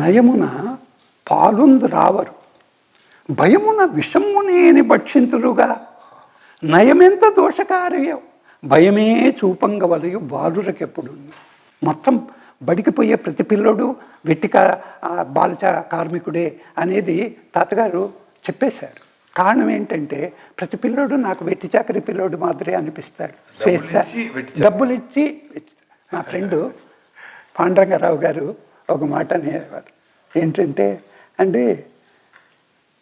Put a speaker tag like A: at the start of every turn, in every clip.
A: నయమున పాలుందు రావరు. భయమున విషమునేని భక్షింతురుగా. నయమెంత దోషకార్యం భయమే చూపంగవలయు బాలురకెప్పుడు మొత్తం బడికి పోయే ప్రతి పిల్లోడు వెట్టిక బాలచ కార్మికుడే అనేది తాతగారు చెప్పేశారు. కారణం ఏంటంటే ప్రతి పిల్లోడు నాకు వెట్టి చాకరి పిల్లోడు మాదిరి అనిపిస్తాడు. స్వేచ్ఛ. డబ్బులు ఇచ్చి నా ఫ్రెండు పాండురంగారావు గారు ఒక మాట అనేవారు. ఏంటంటే అండి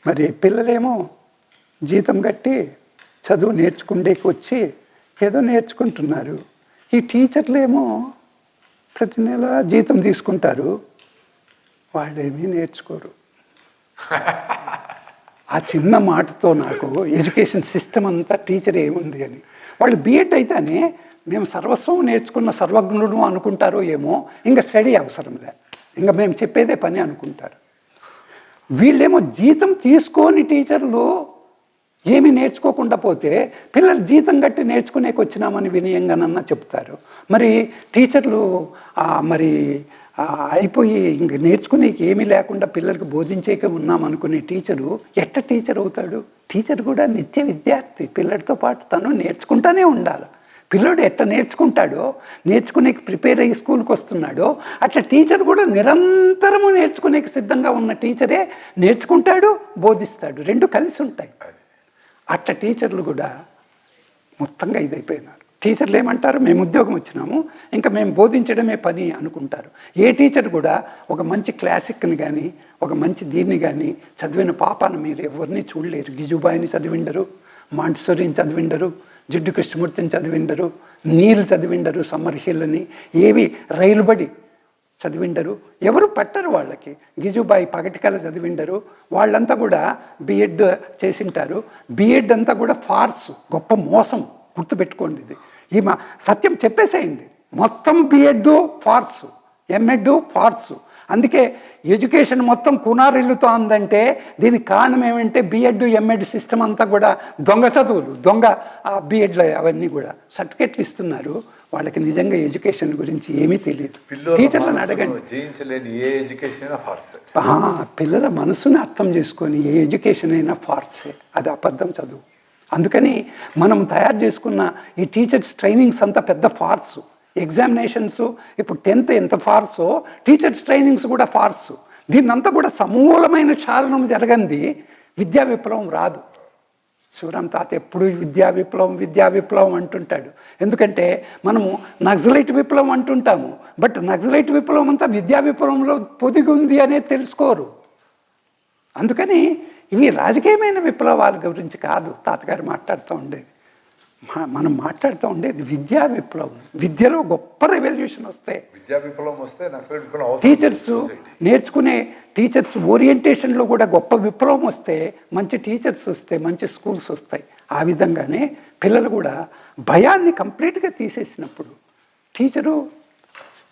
A: మరి పిల్లలేమో జీతం కట్టి చదువు నేర్చుకుండేకి వచ్చి ఏదో నేర్చుకుంటున్నారు. ఈ టీచర్లేమో ప్రతి నెల జీతం తీసుకుంటారు. వాళ్ళేమీ నేర్చుకోరు. ఆ చిన్న మాటతో నాకు ఎడ్యుకేషన్ సిస్టమ్ అంతా టీచర్ ఏముంది అని. వాళ్ళు బీఎడ్ అయితేనే మేము సర్వస్వం నేర్చుకున్న సర్వజ్ఞుడు అనుకుంటారో ఏమో ఇంకా స్టడీ అవసరం లే. ఇంకా మేము చెప్పేదే పని అనుకుంటారు. వీళ్ళేమో జీతం తీసుకొని టీచర్లు ఏమి నేర్చుకోకుండా పోతే పిల్లలు జీతం కట్టి నేర్చుకునేకి వచ్చినామని వినయంగానన్నా చెప్తారు. మరి టీచర్లు మరి అయిపోయి ఇంక నేర్చుకునేకి ఏమీ లేకుండా పిల్లలకి బోధించేకే ఉన్నామనుకునే టీచరు ఎట్ట టీచర్ అవుతాడు? టీచర్ కూడా నిత్య విద్యార్థి. పిల్లడితో పాటు తను నేర్చుకుంటానే ఉండాలి. పిల్లోడు ఎట్ట నేర్చుకుంటాడో నేర్చుకునేకి ప్రిపేర్ అయ్యి స్కూల్కి వస్తున్నాడో అట్లా టీచర్ కూడా నిరంతరము నేర్చుకునేకి సిద్ధంగా ఉన్న టీచరే నేర్చుకుంటాడు బోధిస్తాడు. రెండు కలిసి ఉంటాయి. అట్లా టీచర్లు కూడా మొత్తంగా ఇదైపోయినారు. టీచర్లు ఏమంటారు? మేము ఉద్యోగం వచ్చినాము ఇంకా మేము బోధించడమే పని అనుకుంటారు. ఏ టీచర్ కూడా ఒక మంచి క్లాసిక్ని కానీ ఒక మంచి దీన్ని కానీ చదివిన పాపాను మీరు ఎవరిని చూడలేరు. గిజుబాయిని చదివిండరు మాంటిసోరిని చదివిండరు జిడ్డు కృష్ణమూర్తిని చదివిండరు నీళ్ళు చదివిండరు సమ్మర్ హిల్ అని ఏవి రైలుబడి చదివిండరు ఎవరు పట్టరు వాళ్ళకి. గిజుబాయి పగటికల చదివిండరు వాళ్ళంతా కూడా బిఎడ్ చేసింటారు. బిఎడ్ అంతా కూడా ఫార్స్ గొప్ప మోసం గుర్తుపెట్టుకోండి ఇది. ఈ సత్యం చెప్పేసేయండి. మొత్తం B Ed farce M Ed farce. అందుకే ఎడ్యుకేషన్ మొత్తం కునారిల్లుతో ఉందంటే దీనికి కారణం ఏమంటే బిఎడ్ ఎంఎడ్ సిస్టమ్ అంతా కూడా దొంగ చదువులు దొంగ బిఎడ్లు అవన్నీ కూడా సర్టిఫికెట్లు ఇస్తున్నారు. వాళ్ళకి నిజంగా ఎడ్యుకేషన్ గురించి ఏమీ తెలియదు.
B: పిల్లల
A: టీచర్లను అడగండి. ఆ, పిల్లల మనసుని అర్థం చేసుకొని ఏ ఎడ్యుకేషన్ అయినా ఫార్సే అది అబద్ధం చదువు. అందుకని మనం తయారు చేసుకున్న ఈ టీచర్స్ ట్రైనింగ్స్ అంతా పెద్ద ఫార్సు ఎగ్జామినేషన్స్ ఇప్పుడు టెన్త్ ఎంత ఫార్సో టీచర్స్ ట్రైనింగ్స్ కూడా ఫార్సు. దీన్నంతా కూడా సమూలమైన చాలనం జరగంది. విద్యా విప్లవం రాదు. శివరాం తాత ఎప్పుడు విద్యా విప్లవం విద్యా విప్లవం అంటుంటాడు. ఎందుకంటే మనము నక్సలైట్ విప్లవం అంటుంటాము. బట్ నక్సలైట్ విప్లవం అంతా విద్యా విప్లవంలో పొదిగి ఉంది అనేది తెలుసుకోరు. అందుకని ఇవి రాజకీయమైన విప్లవాల గురించి కాదు. తాతగారు మాట్లాడుతూ ఉండేది. మనం మాట్లాడుతూ ఉండేది విద్యా విప్లవం. విద్యలో గొప్ప రెవల్యూషన్ వస్తే
B: విద్యా విప్లవం వస్తే
A: టీచర్స్ నేర్చుకునే టీచర్స్ ఓరియంటేషన్లో కూడా గొప్ప విప్లవం వస్తే మంచి టీచర్స్ వస్తే మంచి స్కూల్స్ వస్తాయి. ఆ విధంగానే పిల్లలు కూడా భయాన్ని కంప్లీట్గా తీసేసినప్పుడు teacher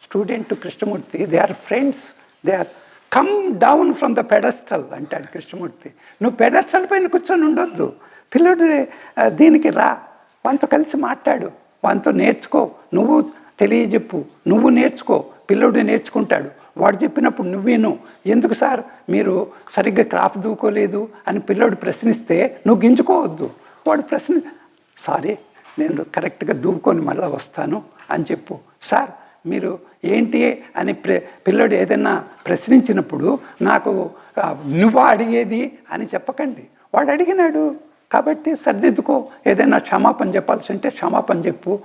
A: student Krishnamurti they are friends they are come down from the pedestal అంటాడు కృష్ణమూర్తి. నువ్వు పెడస్టల్ పైన కూర్చొని ఉండొద్దు. పిల్లడు దీనికి రా. వానితో కలిసి మాట్లాడు. వానితో నేర్చుకో. నువ్వు తెలియజెప్పు. నువ్వు నేర్చుకో. పిల్లోడు నేర్చుకుంటాడు. వాడు చెప్పినప్పుడు నువ్వేను ఎందుకు సార్? మీరు సరిగ్గా క్రాఫ్ దూకోలేదు అని పిల్లోడు ప్రశ్నిస్తే నువ్వు గింజుకోవద్దు. వాడు ప్రశ్న సారీ నేను కరెక్ట్గా దూకొని మళ్ళీ వస్తాను అని చెప్పు. సార్ మీరు ఏంటి అని ప్ర పిల్లడు ఏదైనా ప్రశ్నించినప్పుడు నాకు నువ్వు అడిగేది అని చెప్పకండి. వాడు అడిగినాడు. కాబట్టి సర్దిద్దుకో ఏదైనా క్షమాపణ చెప్పాల్సి ఉంటే క్షమాపణ చెప్పు.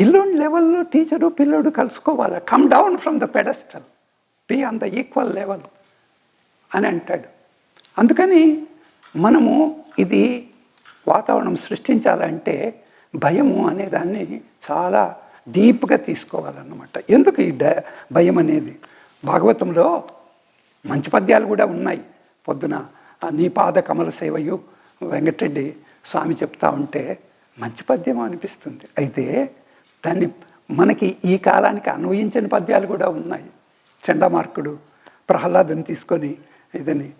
A: పిల్లోడి లెవెల్లో టీచరు పిల్లోడు కలుసుకోవాలి. Come down from the pedestal be on the equal level అని అంటాడు. అందుకని మనము ఇది వాతావరణం సృష్టించాలంటే భయము అనే దాన్ని చాలా డీప్గా తీసుకోవాలన్నమాట. ఎందుకు ఈ డ భయం అనేది? భాగవతంలో మంచి పద్యాలు కూడా ఉన్నాయి. పొద్దున నీ పాద కమల సేవయు వెంకటరెడ్డి స్వామి చెప్తా ఉంటే మంచి పద్యం అనిపిస్తుంది. అయితే దాన్ని మనకి ఈ కాలానికి అన్వయించని పద్యాలు కూడా ఉన్నాయి. చండమార్కుడు ప్రహ్లాదుని తీసుకొని ఇదని.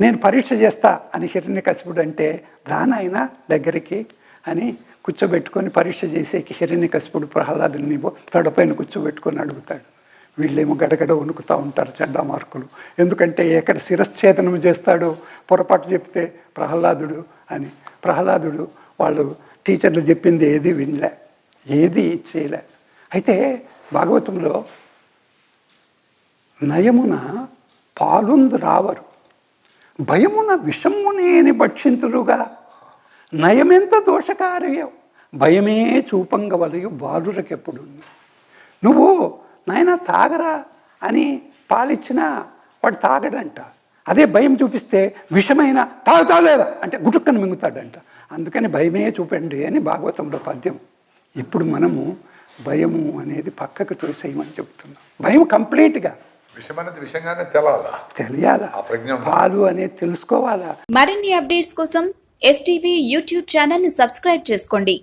A: నేను పరీక్ష చేస్తా అని హిరణ్యకశిపుడు అంటే రానాయన దగ్గరికి అని కూర్చోబెట్టుకొని పరీక్ష చేసేకి హిరణ్యకశిపుడు ప్రహ్లాదుని తొడపైన కూర్చోబెట్టుకొని అడుగుతాడు. వీళ్ళేమో గడగడ వణుకుతూ ఉంటారు చెడ్డ మార్కులు. ఎందుకంటే ఎక్కడ శిరశ్ఛేదనం చేస్తాడో పొరపాటు చెప్తే ప్రహ్లాదుడు అని. ప్రహ్లాదుడు వాళ్ళు టీచర్లు చెప్పింది ఏది వినలే ఏది చేయలే. అయితే భాగవతంలో నయమున పాలుందు రావరు భయమున విషమునేని భక్షింతురుగా. నయమెంత దోషకార్యం భయమే చూపంగవలయు బాలురకెప్పుడు నువ్వు నాయన తాగరా అని పాలిచ్చినా వాడు తాగడంట. అదే భయం చూపిస్తే విషమైన తాగుతా లేదా అంటే గుటుక్కని మింగుతాడంట. అందుకని భయమే చూపండి అని భాగవతంలో పద్యం. ఇప్పుడు మనము భయము అనేది పక్కకు తోసేయమని చెప్తున్నాం. భయం కంప్లీట్గా. తెలియాలా. పాలు అనేది తెలుసుకోవాలా?
C: మరిన్ని అప్డేట్స్ కోసం ఎస్టీవీ యూట్యూబ్ ఛానల్ని సబ్స్క్రైబ్ చేసుకోండి.